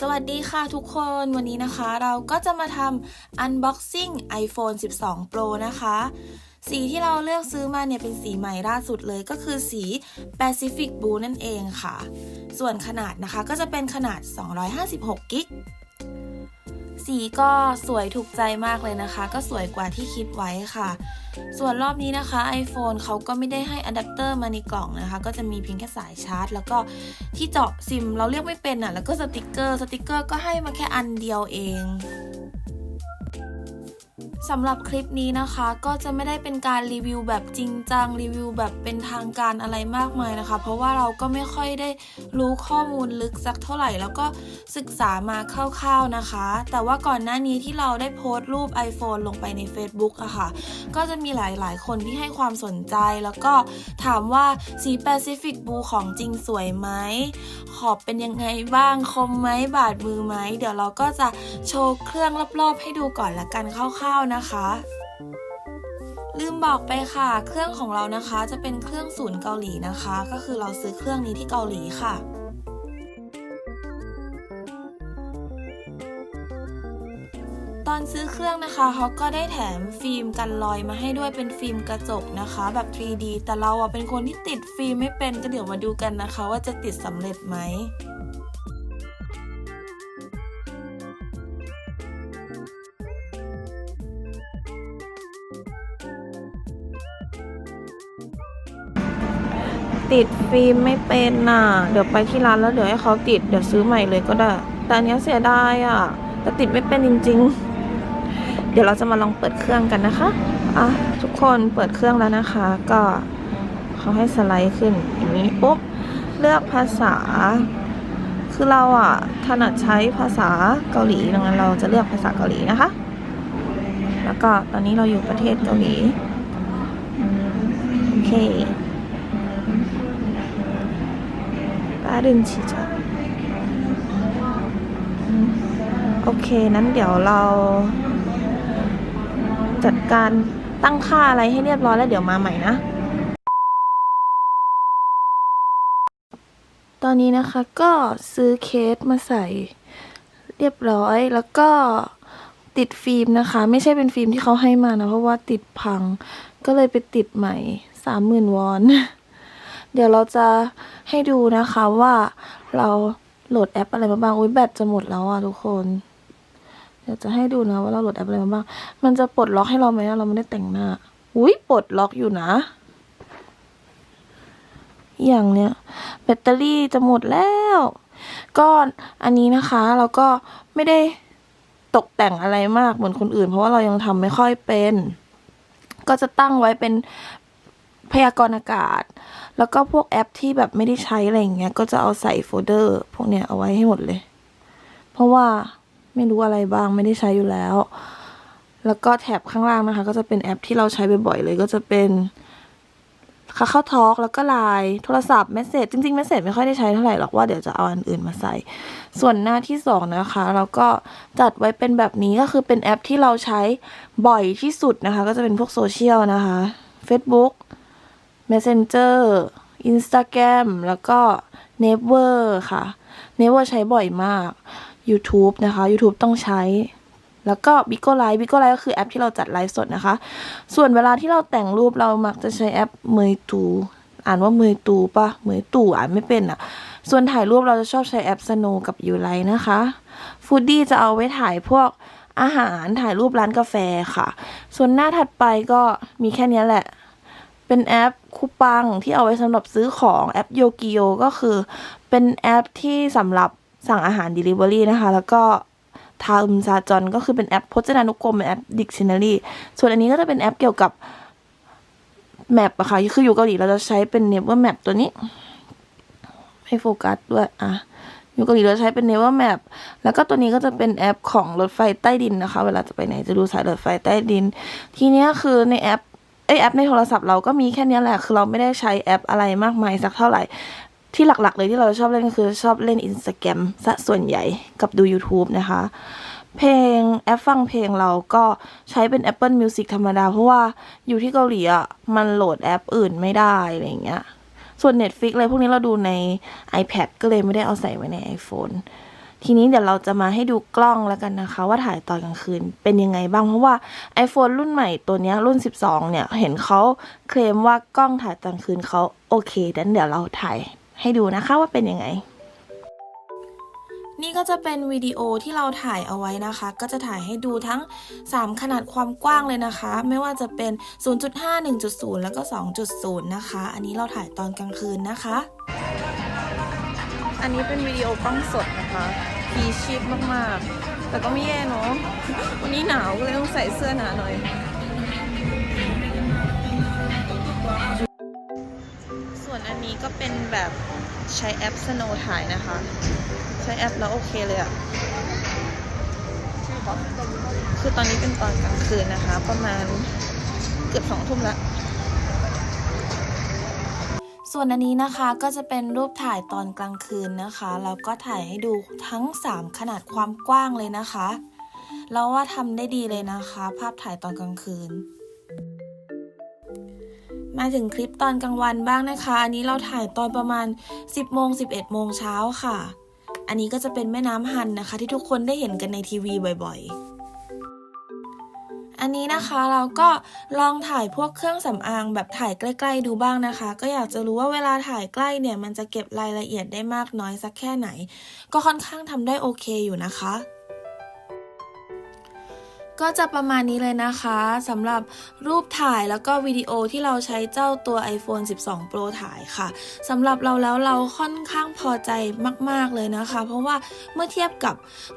สวัสดีค่ะทุกคนวันนี้นะคะ เราก็จะมาทำ unboxing iPhone 12 Pro นะคะ สีที่เราเลือกซื้อมาเนี่ยเป็นสีใหม่ล่าสุดเลยก็คือสี Pacific Blue นั่นเองค่ะ ส่วนขนาดนะคะก็จะเป็นขนาด 256กิก สีก็สวยถูกใจมากเลยนะคะ ก็สวยกว่าที่คิดไว้ค่ะ ส่วนรอบนี้นะคะ iPhone เขาก็ไม่ได้ให้อะแดปเตอร์มาในกล่องนะคะ ก็จะมีเพียงแค่สายชาร์จ แล้วก็ที่เจาะซิมเราเรียกไม่เป็นอะ แล้วก็สติกเกอร์ สติกเกอร์ก็ให้มาแค่อันเดียวเอง สำหรับคลิปนี้นะคะก็จะไม่ได้เป็นการรีวิวแบบจริงจังรีวิวแบบเป็นทางการอะไรมากมายนะคะ เพราะว่าเราก็ไม่ค่อยได้รู้ข้อมูลลึกสักเท่าไหร่ แล้วก็ศึกษามาคร่าวๆนะคะ แต่ว่าก่อนหน้านี้ที่เราได้โพสต์รูป iPhone ลงไปใน Facebook อะค่ะ ก็จะมีหลายๆ คนที่ให้ความสนใจแล้วก็ถามว่าสี Pacific Blue ของจริงสวยไหมขอบเป็นยังไงบ้างคมไหมบาดมือไหมเดี๋ยวเราก็จะโชว์เครื่องรอบๆ ให้ดูก่อนละกันคร่าวๆนะคะ ลืมบอกไปค่ะ เครื่องของเรานะคะจะเป็นเครื่องศูนย์เกาหลีนะคะ ก็คือเราซื้อเครื่องนี้ที่เกาหลีค่ะตอนซื้อเครื่องนะคะเขาก็ได้แถมฟิล์มกันรอยมาให้ด้วยเป็นฟิล์มกระจกนะคะ แบบ 3D แต่เราอะเป็นคนที่ติดฟิล์มไม่เป็นก็เดี๋ยวมาดูกันนะคะ ว่าจะติดสำเร็จไหม ติดฟิล์มไม่เป็นน่ะ เดี๋ยวไปที่ร้านแล้วเดี๋ยวให้เขาติด เดี๋ยวซื้อใหม่เลยก็ได้ แต่อันนี้เสียดายอะ แต่ติดไม่เป็นจริง ๆ เดี๋ยวเราจะมาลองเปิดเครื่องกันนะคะ อะทุกคนเปิดเครื่องแล้วนะคะ ก็เขาให้สไลด์ขึ้นอย่างนี้ปุ๊บ เลือกภาษา คือเราอะถนัดใช้ภาษาเกาหลีดังนั้นเราจะเลือกภาษาเกาหลีนะคะ แล้วก็ตอนนี้เราอยู่ประเทศเกาหลี โอเค 빠른 지적 โอเค นั้นเดี๋ยวเรา จัดการตั้งค่าอะไรให้เรียบร้อยแล้วเดี๋ยวมาใหม่นะ ตอนนี้นะคะก็ซื้อเคสมาใส่เรียบร้อย แล้วก็ติดฟิล์มนะคะ ไม่ใช่เป็นฟิล์มที่เขาให้มานะ เพราะว่าติดพัง ก็เลยไปติดใหม่สามหมื่นวอน เดี๋ยวเราจะให้ดูนะคะว่าเราโหลดแอปอะไรมาบ้าง อุ้ยแบตจะหมดแล้วอะทุกคน เดี๋ยวจะให้ดูนะว่าเราโหลดแอปอะไรมาบ้าง มันจะปลดล็อกให้เราไหมเราไม่ได้แต่งหน้า อุ้ยปลดล็อกอยู่นะ อย่างเนี้ยแบตเตอรี่จะหมดแล้ว ก็อันนี้นะคะเราก็ไม่ได้ตกแต่งอะไรมากเหมือนคนอื่น เพราะว่าเรายังทำไม่ค่อยเป็น ก็จะตั้งไว้เป็นพยากรณ์อากาศ แล้วก็พวกแอปที่แบบไม่ได้ใช้อะไรอย่างเงี้ย ก็จะเอาใส่โฟลเดอร์ พวกเนี้ยเอาไว้ให้หมดเลย เพราะว่าไม่รู้อะไรบ้างไม่ได้ใช้อยู่แล้ว แล้วก็แท็บข้างล่างนะคะ ก็จะเป็นแอปที่เราใช้บ่อยๆเลย ก็จะเป็นคาเข้าทอล์กแล้วก็ไลน์โทรศัพท์เมสเซจจริงๆเมสเซจไม่ค่อยได้ใช้เท่าไหร่หรอกว่าเดี๋ยวจะเอาอันอื่นมาใส่ ส่วนหน้าที่สองนะคะ เราก็จัดไว้เป็นแบบนี้ก็คือเป็นแอปที่เราใช้บ่อยที่สุดนะคะ ก็จะเป็นพวกโซเชียลนะคะ Facebook Messenger Instagram แล้วก็ Never ค่ะ Never ใช้บ่อยมาก YouTube นะคะ YouTube ต้องใช้ แล้วก็ b i g o Live b i g o Live ก็คือแอปที่เราจัดไลฟ์สดนะคะ ส่วนเวลาที่เราแต่งรูปเรามักจะใช้แอปเมยตูอ่านว่าเมยตูปะเมยตูอ่านไม่เป็นอะ ส่วนถ่ายรูปเราจะชอบใช้แอป Snow กับ u l i นะคะฟูดดี้จะเอาไว้ถ่ายพวกอาหารถ่ายรูปร้านกาแฟค่ะ ส่วนหน้าถัดไปก็มีแค่นี้แหละ เป็นแอปคูปังที่เอาไว้สำหรับซื้อของแอปโยกิโยก็คือ เป็นแอปที่สำหรับสั่งอาหาร Delivery นะคะ แล้วก็ทาอุมซาจอนก็คือเป็นแอปพจนานุกรมเป็นแอป Dictionary ส่วนอันนี้ก็จะเป็นแอปเกี่ยวกับแมปอะค่ะคืออยู่เกาหลีเราจะใช้เป็น Never Map ตัวนี้ให้โฟกัสด้วยอะอยู่เกาหลีเราใช้เป็น Never Map แล้วก็ตัวนี้ก็จะเป็นแอปของรถไฟใต้ดินนะคะ เวลาจะไปไหนจะดูสายรถไฟใต้ดิน ทีเนี้ยคือในแอป ไอแอปในโทรศัพท์เราก็มีแค่นี้แหละ คือเราไม่ได้ใช้แอปอะไรมากมายสักเท่าไหร่ ที่หลักๆ เลยที่เราชอบเล่นก็คือชอบเล่น Instagram ซะส่วนใหญ่กับดู YouTube นะคะ เพลงแอปฟังเพลงเราก็ใช้เป็น Apple Music ธรรมดา เพราะว่าอยู่ที่เกาหลีอะมันโหลดแอปอื่นไม่ได้อะไรอย่างเงี้ย ส่วน Netflix อะไรพวกนี้เราดูใน iPad ก็เลยไม่ได้เอาใส่ไว้ใน iPhone ทีนี้เดี๋ยวเราจะมาให้ดูกล้องแล้วกันนะคะ ว่าถ่ายตอนกลางคืนเป็นยังไงบ้างเพราะว่า iPhone รุ่นใหม่ตัวเนี้ยรุ่น 12 เนี่ย เห็นเขาเคลมว่ากล้องถ่ายตอนกลางคืนเขาโอเคดังนั้นเดี๋ยวเราถ่ายให้ดูนะคะว่าเป็นยังไง นี่ก็จะเป็นวิดีโอที่เราถ่ายเอาไว้นะคะ ก็จะถ่ายให้ดูทั้ง 3 ขนาดความกว้างเลยนะคะ ไม่ว่าจะเป็น 0.5 1.0 แล้วก็ 2.0 นะคะ อันนี้เราถ่ายตอนกลางคืนนะคะอันนี้เป็นวิดีโอกล้องสดนะคะ พีชีพมากๆ แต่ก็ไม่แย่เนาะ วันนี้หนาวก็เลยต้องใส่เสื้อหนาหน่อย ส่วนอันนี้ก็เป็นแบบใช้แอป Snow ถ่ายนะคะ ใช้แอปแล้วโอเคเลยอะคือตอนนี้เป็นตอนกลางคืนนะคะ ประมาณเกือบสองทุ่มละ ส่วนอันนี้นะคะก็จะเป็นรูปถ่ายตอนกลางคืนนะคะแล้วก็ถ่ายให้ดูทั้ง 3 ขนาดความกว้างเลยนะคะแล้วว่าทำได้ดีเลยนะคะ ภาพถ่ายตอนกลางคืน มาถึงคลิปตอนกลางวันบ้างนะคะ อันนี้เราถ่ายตอนประมาณ 10โมง11โมงเช้าค่ะ อันนี้ก็จะเป็นแม่น้ำฮันนะคะ ที่ทุกคนได้เห็นกันในทีวีบ่อยๆ อันนี้นะคะเราก็ลองถ่ายพวกเครื่องสำอางแบบถ่ายใกล้ๆดูบ้างนะคะ ก็อยากจะรู้ว่าเวลาถ่ายใกล้เนี่ยมันจะเก็บรายละเอียดได้มากน้อยสักแค่ไหน ก็ค่อนข้างทำได้โอเคอยู่นะคะ ก็จะประมาณนี้เลยนะคะสำหรับรูปถ่ายแล้วก็วิดีโอที่เราใช้เจ้าตัว iPhone 12 Pro ถ่ายค่ะสำหรับเราแล้วเราค่อนข้างพอใจมาก ๆ เลยนะคะ เพราะว่าเมื่อเทียบกับ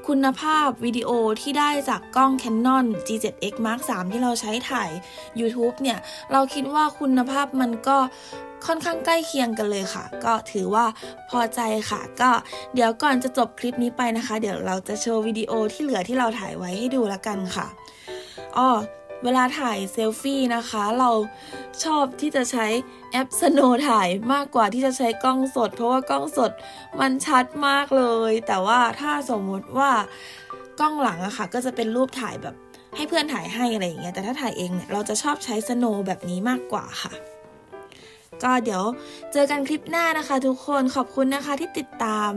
คุณภาพวิดีโอที่ได้จากกล้อง Canon G7X Mark 3ที่เราใช้ถ่าย YouTube เนี่ย เราคิดว่าคุณภาพมันก็ ค่อนข้างใกล้เคียงกันเลยค่ะ ก็ถือว่าพอใจค่ะ ก็เดี๋ยวก่อนจะจบคลิปนี้ไปนะคะ เดี๋ยวเราจะโชว์วิดีโอที่เหลือที่เราถ่ายไว้ให้ดูแล้วกันค่ะอ้อเวลาถ่ายเซลฟี่นะคะ เราชอบที่จะใช้แอป Snow ถ่ายมากกว่าที่จะใช้กล้องสด เพราะว่ากล้องสดมันชัดมากเลย แต่ว่าถ้าสมมุติว่ากล้องหลังอะค่ะ ก็จะเป็นรูปถ่ายแบบให้เพื่อนถ่ายให้อะไรอย่างเงี้ยแต่ถ้าถ่ายเองเนี่ยเราจะชอบใช้ Snow แบบนี้มากกว่าค่ะ ก็เดี๋ยวเจอกันคลิปหน้านะคะ ทุกคนขอบคุณนะคะที่ติดตาม